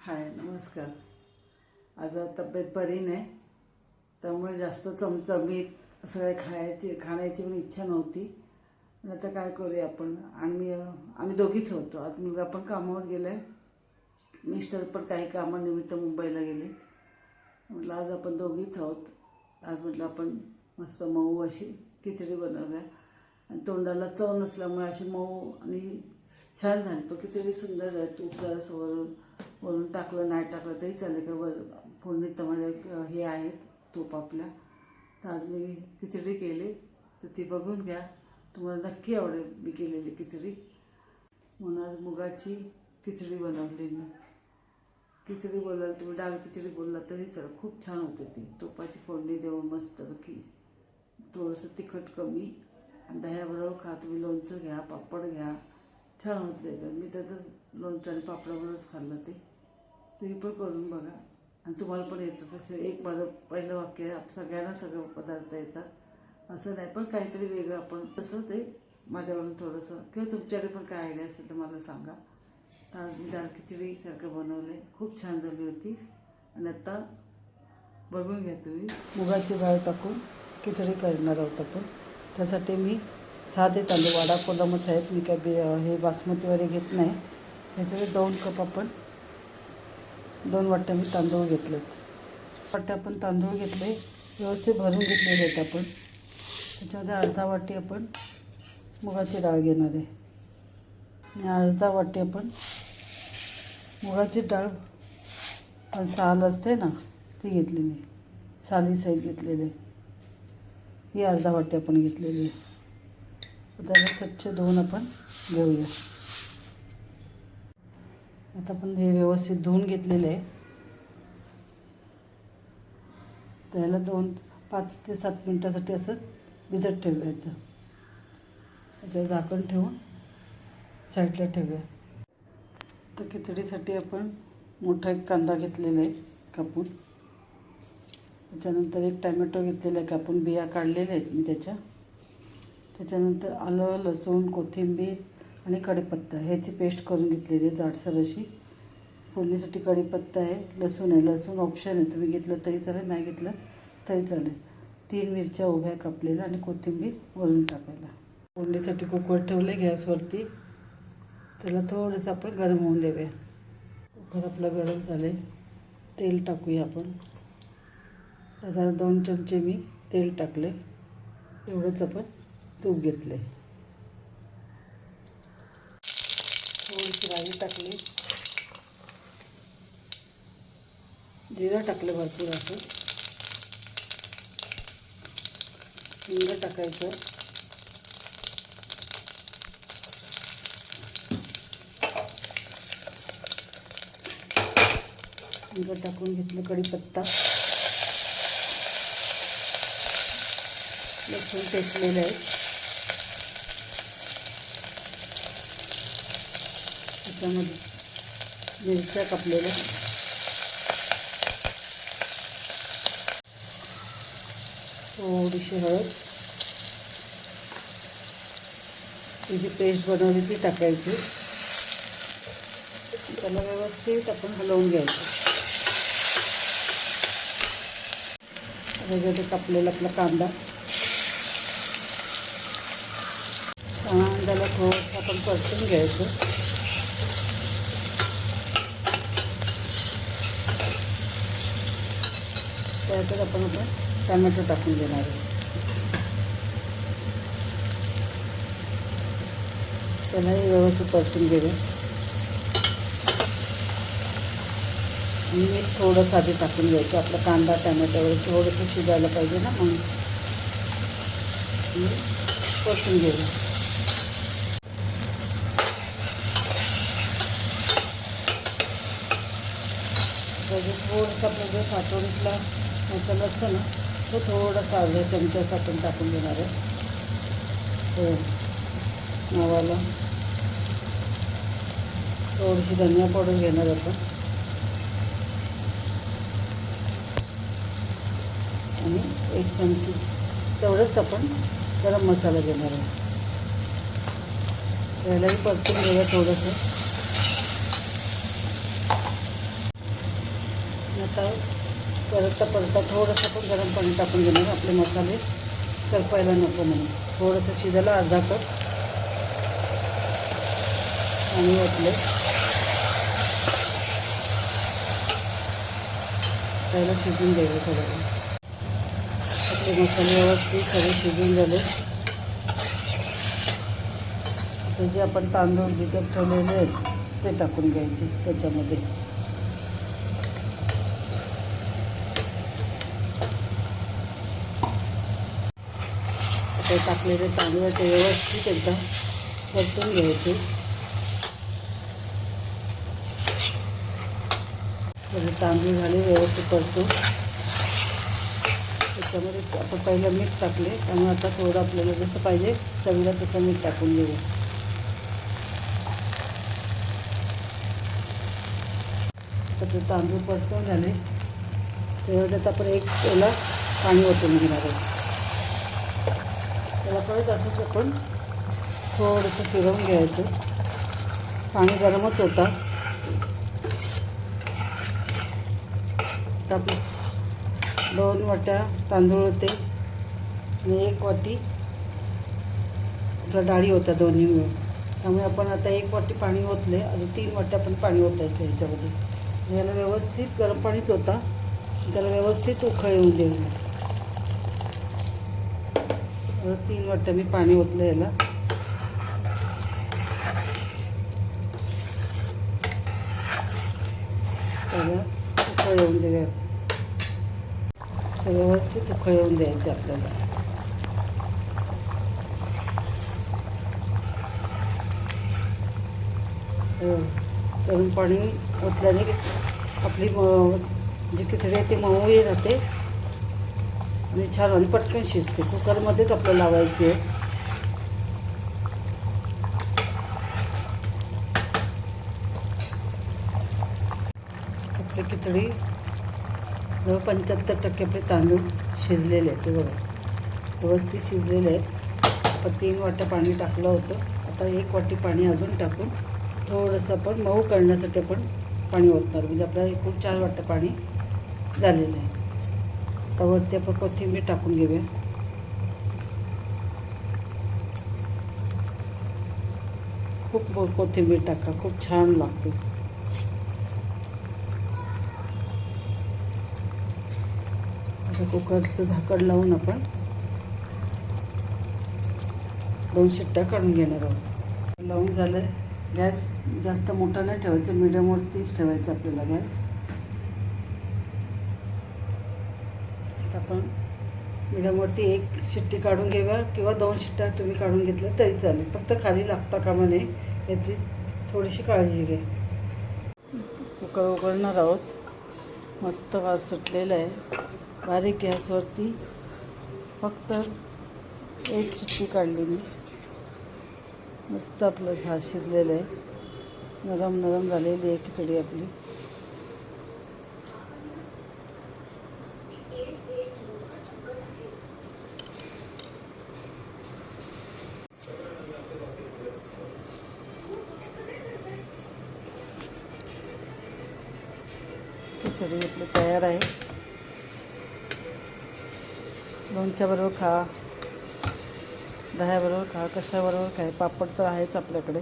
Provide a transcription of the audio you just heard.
हाय नमस्कार. आज तब्येत बरी नाही त्यामुळे जास्त चमचमीत सगळे खायची खाण्याची पण इच्छा नव्हती. पण आता काय करूया आपण? आणि आम्ही दोघीच होतो. आज मुलगा पण कामावर गेला आहे मिस्टर पण काही कामानिमित्त मुंबईला गेले. म्हटलं आज आपण दोघीच आहोत. आज म्हटलं आपण मस्त मऊ अशी खिचडी बनवूया. आणि तोंडाला चव नसल्यामुळे अशी मऊ आणि छान झाली. पण खिचडी सुंदर आहे. तूप जरा सवरून वरून टाकलं नाही टाकलं तरी चालेल का वर फोडणीत माझ्या हे आहेत तूप आपल्या तर आज मी खिचडी केली तर ती बघून घ्या. तुम्हाला नक्की आवडेल मी केलेली खिचडी. म्हणून आज मुगाची खिचडी बनवली मी. खिचडी बोलाल तुम्ही डाळ खिचडी बोलला तरी चला खूप छान होते ती. तुपाची फोडणी देऊन मस्त की थोडंसं तिखट कमी. आणि दह्याबरोबर खा तुम्ही लोणचं घ्या पापड घ्या. छान होतं त्याच्यात मी त्याचं लोणचं आणि पापडाबरोबरच खाल्लं ते. तुम्ही पण करून बघा. आणि तुम्हाला पण यायचं तसे एक माझं पहिलं वाक्य आहे सगळ्यांना सगळं पदार्थ येतात. असं नाही पण काहीतरी वेगळं आपण तसं ते माझ्याकडून थोडंसं किंवा तुमच्याकडे पण काय आयडिया असेल तर मला सांगा. तर आज मी दाल खिचडीसारखं बनवलं आहे खूप छान झाली होती. आणि आत्ता बघून घ्या तुम्ही. मुगाची डाळ टाकून खिचडी करणार आहोत आपण. त्यासाठी मी साधे तांदूळ वाडा कोलमच आहेत. मी काय बे हे बासमती वगैरे घेत नाही. त्याच्यामध्ये दोन कप आपण दोन वाट्या मी तांदूळ घेतलेत वाट्या आपण तांदूळ घेतले व्यवस्थित भरून घेतलेले आहेत आपण. त्याच्यामध्ये अर्धा वाटी आपण मुगाची डाळ घेणार आहे. आणि अर्धा वाटी आपण मुगाची डाळ पण साल असते ना ती घेतलेली साली साईज घेतलेली ही अर्धा वाटी आपण घेतलेली आहे. त्याला स्वच्छ धुवून आपण घेऊया. आता आपण हे व्यवस्थित धुवून घेतलेले आहे. त्याला दोन पाच ते सात मिनटासाठी असं भिजत ठेवायचं. त्याच्यावर झाकण ठेवून साईडला ठेवूया. तर खिचडीसाठी आपण मोठा एक कांदा घेतलेला आहे कापून. त्याच्यानंतर एक टॅमॅटो घेतलेला आहे कापून बिया काढलेल्या आहेत मी त्याच्या. त्याच्यानंतर आलं लसूण कोथिंबीर आणि कढीपत्ता. ह्याची पेस्ट करून घेतलेली आहे जाडसर अशी. फोडणीसाठी कढीपत्ता आहे लसूण आहे. लसूण ऑप्शन आहे. तुम्ही घेतलं तरी चालेल नाही घेतलं तरी चालेल. तीन मिरच्या उभ्या कापलेल्या आणि कोथिंबीर वरून टाकायला. फोडणीसाठी कुकर ठेवले गॅसवरती. त्याला थोडंसं आपण गरम होऊन देऊया. कुकर आपलं गरम झाले तेल टाकूया आपण. त्याला दोन चमचे मी तेल टाकले एवढंच आपण तूप घेतले थोडीशी राई टाकली. जिरं टाकलं भरपूर असं. हिंग टाकायचं. हिंग टाकून घेतलं कढीपत्ता. लसूण टेकलेलं आहे. त्याच्यामध्ये मिरच्या कापलेल्या. थोडीशी हळद. ही जी पेस्ट बनवली ती टाकायची. त्याला व्यवस्थित आपण हलवून घ्यायचं. त्याच्यामध्ये कापलेला आपला कांदा. कांद्याला थोडंसं आपण परतून घ्यायचं. त्यातच आपण आता टमॅटो टाकून देणार आहे. त्यालाही व्यवस्थित परतून घेऊया. आणि मीठ थोडंसं आधी टाकून घ्यायचं. आपला कांदा टमॅटोवर थोडंसं शिजायला पाहिजे ना म्हणून. मी परतून घेऊया. थोडंसं आपलं जो साठवणीतला मसाला असतो ना. तो थोडासा अर्धा चमचा आपण टाकून देणार आहे. हो. नावाला. थोडीशी धनिया पावडर घेणार आपण. आणि एक चमची तेवढंच आपण गरम मसाला घेणार आहे. त्यालाही परतून घेऊया थोडंसं. आता परत परता थोडंसं पण गरम पाणी टाकून देणार आपले मसाले. करपायला नको म्हणून. थोडंसं शिजायला अर्धा कप. आणि आपले त्याला शिजून द्यायचं थोडं आपले मसाले व्यवस्थित सगळे शिजून झाले. आता जे आपण तांदूळ भिजत ठेवलेले आहेत ते टाकून घ्यायचे त्याच्यामध्ये. ते टाकलेले तांदूळ ते व्यवस्थित एकदा परतून घ्यायचे. तांदूळ झाले व्यवस्थित परतून. त्याच्यामध्ये आपण पहिलं मीठ टाकले त्यामुळे आता थोडं आपल्याला जसं पाहिजे चवीला तसं मीठ टाकून घेऊ तर ते तांदूळ परतून झाले. तेवढ्यात आपण एक त्याला पाणी ओतून घेणार आहे त्याला परत असंच आपण थोडंसं फिरवून घ्यायचं. पाणी गरमच होता. तर दोन वाट्या तांदूळ होते आणि एक वाटी आपल्या डाळी होत्या दोन्ही मिळून. त्यामुळे आपण आता एक वाटी पाणी ओतले आणि तीन वाट्या पण पाणी ओतायचं ह्याच्यामध्ये याला व्यवस्थित गरम पाणीच होता. त्याला व्यवस्थित उखळ येऊन देऊ तीन वाट्या मी पाणी ओतलं याला. त्याला उखळ येऊन देऊया. सगळं व्यवस्थित उखळ येऊन द्यायचं आपल्याला. हो. गरम पाणी ओतल्याने आपली म- जी खिचडी आहे ती मऊही राहते. आणि छान आणि पटकन शिजते. कुकरमध्येच आपलं लावायचे. आपली खिचडी जवळ पंच्याहत्तर टक्के आपले तांदूळ शिजलेले आहेत ते बघा. व्यवस्थित शिजलेले आहेत. आपण तीन वाट्या पाणी टाकलं होतं. आता एक वाटी पाणी अजून टाकून थोडंसं आपण मऊ करण्यासाठी आपण पाणी ओतणार. म्हणजे आपल्याला एकूण चार वाटं पाणी झालेलं आहे. आता वरती आपण कोथिंबीर टाकून घेऊया. खूप कोथिंबीर टाका खूप छान लागते. आता कुकरचं झाकड लावून आपण दोन शिट्ट्या काढून घेणार आहोत. लावून झालं गॅस जास्त मोठा नाही ठेवायचा मिडियमवरतीच ठेवायचा आपल्याला गॅस आता आपण मिडियमवरती एक शिट्टी काढून घेऊया किंवा दोन शिट्ट्या तुम्ही काढून घेतल्या तरी चालेल. फक्त खाली लागता कामा नये. याची थोडीशी काळजी घ्या. कुकर उघडणार आहोत. मस्त वास सुटलेला आहे. बारीक गॅसवरती फक्त एक चिट्टी काढली मी. मस्त आपलं भात शिजलेलं आहे. नरम नरम झालेली आहे खिचडी आपली. खिचडी आपली तयार आहे. लोणच्याबरोबर खा. दह्याबरोबर खा. कशाबरोबर काय पापड तर आहेच आपल्याकडे.